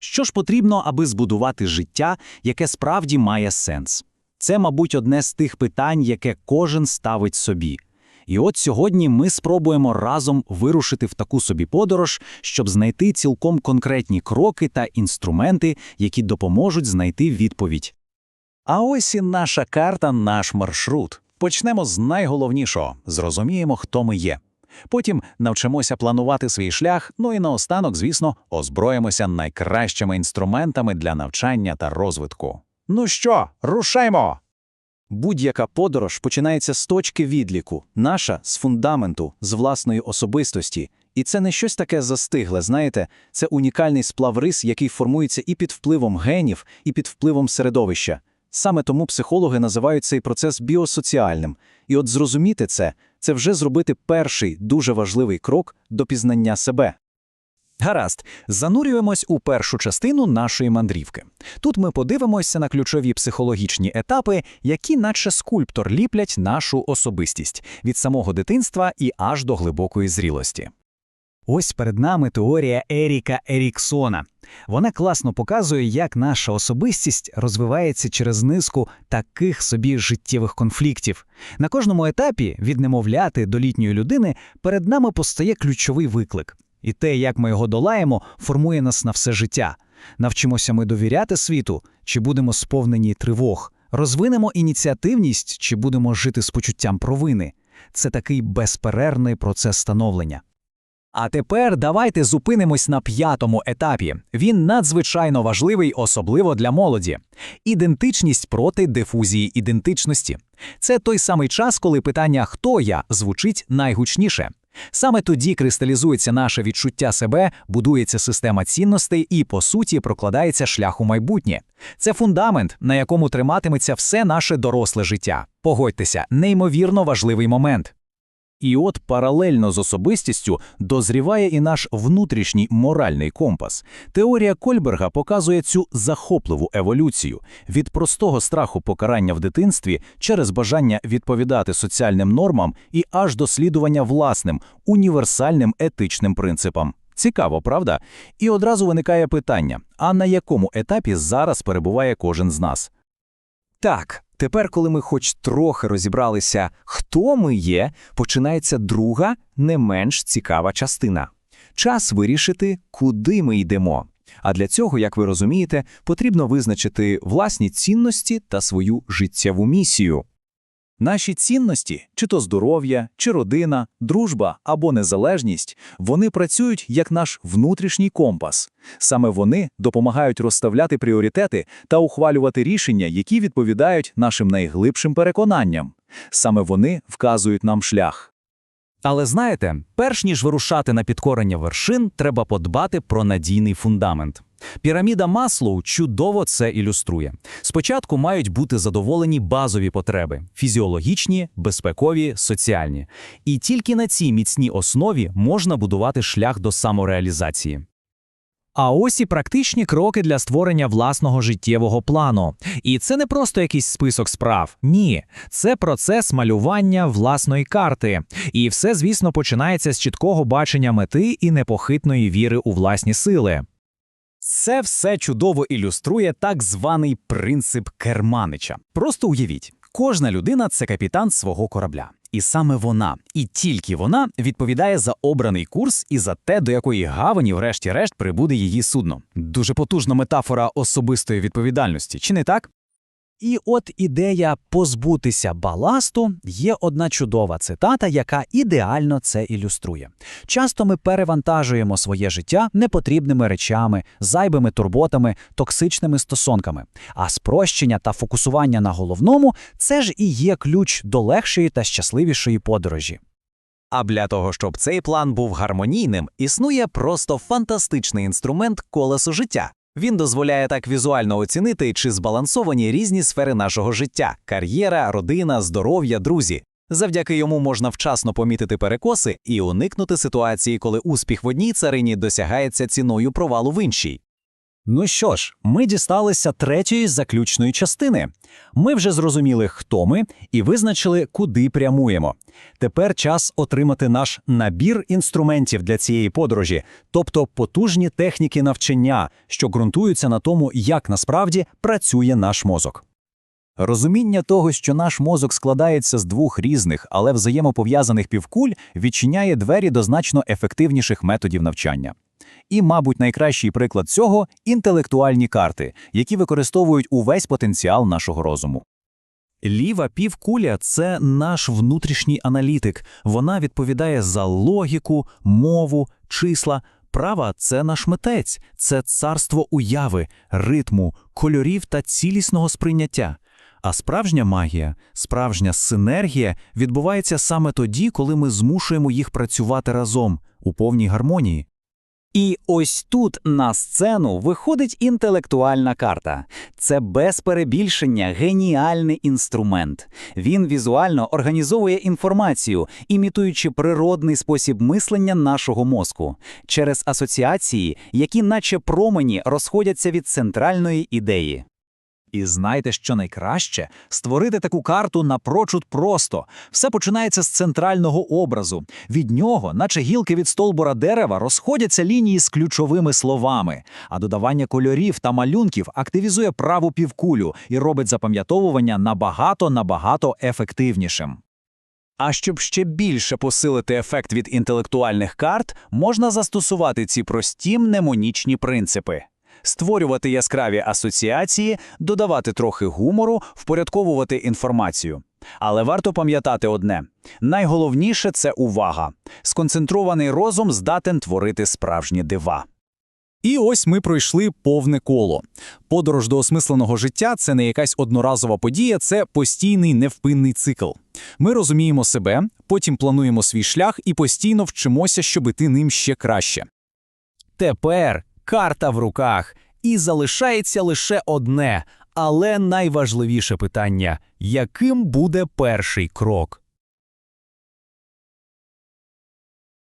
Що ж потрібно, аби збудувати життя, яке справді має сенс? Це, мабуть, одне з тих питань, яке кожен ставить собі. І от сьогодні ми спробуємо разом вирушити в таку собі подорож, щоб знайти цілком конкретні кроки та інструменти, які допоможуть знайти відповідь. А ось і наша карта, наш маршрут. Почнемо з найголовнішого зрозуміємо, хто ми є. Потім навчимося планувати свій шлях, ну і наостанок, звісно, озброїмося найкращими інструментами для навчання та розвитку. Ну що, рушаймо! Будь-яка подорож починається з точки відліку, наша з фундаменту, з власної особистості. І це не щось таке застигле, знаєте, це унікальний сплав рис, який формується і під впливом генів, і під впливом середовища. Саме тому психологи називають цей процес біосоціальним. І от зрозуміти це це вже зробити перший дуже важливий крок до пізнання себе. Гаразд, занурюємось у першу частину нашої мандрівки. Тут ми подивимося на ключові психологічні етапи, які, наче скульптор, ліплять нашу особистість від самого дитинства і аж до глибокої зрілості. Ось перед нами теорія Еріка Еріксона. Вона класно показує, як наша особистість розвивається через низку таких собі життєвих конфліктів. На кожному етапі, від немовляти до літньої людини, перед нами постає ключовий виклик. І те, як ми його долаємо, формує нас на все життя. Навчимося ми довіряти світу, чи будемо сповнені тривог, розвинемо ініціативність, чи будемо жити з почуттям провини. Це такий безперервний процес становлення. А тепер давайте зупинимось на п'ятому етапі. Він надзвичайно важливий, особливо для молоді. Ідентичність проти дифузії ідентичності. Це той самий час, коли питання «хто я» звучить найгучніше. Саме тоді кристалізується наше відчуття себе, будується система цінностей і, по суті, прокладається шлях у майбутнє. Це фундамент, на якому триматиметься все наше доросле життя. Погодьтеся, неймовірно важливий момент. І от паралельно з особистістю дозріває і наш внутрішній моральний компас. Теорія Кольберга показує цю захопливу еволюцію від простого страху покарання в дитинстві через бажання відповідати соціальним нормам і аж до слідування власним універсальним етичним принципам. Цікаво, правда? І одразу виникає питання: а на якому етапі зараз перебуває кожен з нас? Так, тепер, коли ми хоч трохи розібралися, хто ми є, починається друга, не менш цікава частина. Час вирішити, куди ми йдемо. А для цього, як ви розумієте, потрібно визначити власні цінності та свою життєву місію. Наші цінності, чи то здоров'я, чи родина, дружба або незалежність, вони працюють як наш внутрішній компас. Саме вони допомагають розставляти пріоритети та ухвалювати рішення, які відповідають нашим найглибшим переконанням. Саме вони вказують нам шлях. Але знаєте, перш ніж вирушати на підкорення вершин, треба подбати про надійний фундамент. Піраміда Маслоу чудово це ілюструє. Спочатку мають бути задоволені базові потреби фізіологічні, безпекові, соціальні. І тільки на цій міцній основі можна будувати шлях до самореалізації. А ось і практичні кроки для створення власного життєвого плану. І це не просто якийсь список справ. Ні, це процес малювання власної карти. І все, звісно, починається з чіткого бачення мети і непохитної віри у власні сили. Це все чудово ілюструє так званий принцип Керманича. Просто уявіть, кожна людина це капітан свого корабля. І саме вона, і тільки вона відповідає за обраний курс і за те, до якої гавані, врешті-решт, прибуде її судно. Дуже потужна метафора особистої відповідальності, чи не так? І от ідея позбутися баласту є одна чудова цитата, яка ідеально це ілюструє. Часто ми перевантажуємо своє життя непотрібними речами, зайбими турботами, токсичними стосунками. А спрощення та фокусування на головному це ж і є ключ до легшої та щасливішої подорожі. А для того, щоб цей план був гармонійним, існує просто фантастичний інструмент колесо життя. Він дозволяє так візуально оцінити, чи збалансовані різні сфери нашого життя: кар'єра, родина, здоров'я, друзі. Завдяки йому можна вчасно помітити перекоси і уникнути ситуації, коли успіх в одній царині досягається ціною провалу в іншій. Ну що ж, ми дісталися третьої заключної частини. Ми вже зрозуміли, хто ми, і визначили, куди прямуємо. Тепер час отримати наш набір інструментів для цієї подорожі, тобто потужні техніки навчання, що ґрунтуються на тому, як насправді працює наш мозок. Розуміння того, що наш мозок складається з двох різних, але взаємопов'язаних півкуль, відчиняє двері до значно ефективніших методів навчання. І, мабуть, найкращий приклад цього інтелектуальні карти, які використовують увесь потенціал нашого розуму. Ліва півкуля це наш внутрішній аналітик. Вона відповідає за логіку, мову, числа. Права це наш митець, це царство уяви, ритму, кольорів та цілісного сприйняття. А справжня магія, справжня синергія відбувається саме тоді, коли ми змушуємо їх працювати разом у повній гармонії. І ось тут на сцену виходить інтелектуальна карта. Це без перебільшення геніальний інструмент. Він візуально організовує інформацію, імітуючи природний спосіб мислення нашого мозку через асоціації, які, наче промені, розходяться від центральної ідеї. І знайте, що найкраще створити таку карту напрочуд просто. Все починається з центрального образу. Від нього, наче гілки від столбура дерева, розходяться лінії з ключовими словами, а додавання кольорів та малюнків активізує праву півкулю і робить запам'ятовування набагато набагато ефективнішим. А щоб ще більше посилити ефект від інтелектуальних карт, можна застосувати ці прості мнемонічні принципи. Створювати яскраві асоціації, додавати трохи гумору, впорядковувати інформацію. Але варто пам'ятати одне: найголовніше це увага. Сконцентрований розум здатен творити справжні дива. І ось ми пройшли повне коло. Подорож до осмисленого життя це не якась одноразова подія, це постійний невпинний цикл. Ми розуміємо себе, потім плануємо свій шлях і постійно вчимося, щоб іти ним ще краще. Тепер карта в руках, і залишається лише одне, але найважливіше питання: яким буде перший крок?